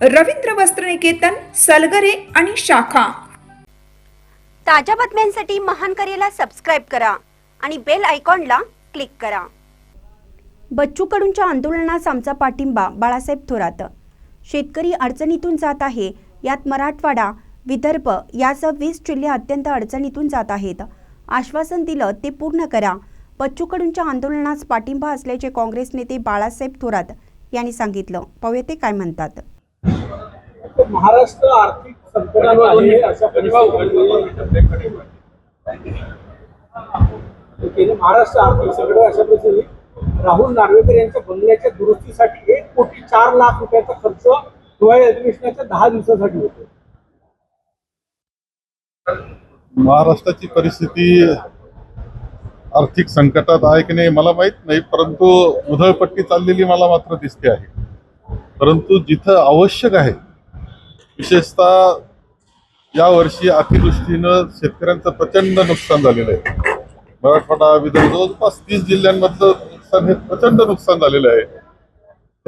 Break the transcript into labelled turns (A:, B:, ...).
A: रवींद्र वस्त्रनिकेतन सलगरे आणि शाखा.
B: ताज्या बातम्यांसाठी महान करेला सबस्क्राईब करा आणि बेल आयकॉनला क्लिक करा. बच्चू कडूंच्या आंदोलनास आमचा पाठिंबा बाळासाहेब थोरात. शेतकरी अडचणीतून जात आहे यात मराठवाडा विदर्भ यासह वीस जिल्हे अत्यंत अडचणीतून जात आहेत. आश्वासन दिलं ते पूर्ण करा. बच्चू कडूंच्या आंदोलनास पाठिंबा असल्याचे काँग्रेस नेते बाळासाहेब थोरात यांनी सांगितलं. पाहूया ते काय म्हणतात.
C: महाराष्ट्र आर्थिक संकटावर आहे अशा परिस्थितीमध्ये महाराष्ट्र आर्थिक संकट अशा परिस्थितीत राहुल नार्वेकर यांच्या बंगल्याच्या दुरुस्तीसाठी एक कोटी चार लाख रुपयाचा खर्च हिवाळी अधिवेशनाच्या दहा दिवसासाठी होतो.
D: महाराष्ट्राची परिस्थिती आर्थिक संकटात आहे की नाही मला माहीत नाही परंतु उधळपट्टी चाललेली मला मात्र दिसते आहे. परंतु जिथं आवश्यक आहे विशेषतः यावर्षी अतिवृष्टीनं शेतकऱ्यांचं प्रचंड नुकसान झालेलं आहे. मराठवाडा विदर्भ जवळपास तीस जिल्ह्यांमधलं नुकसान हे प्रचंड नुकसान झालेलं आहे.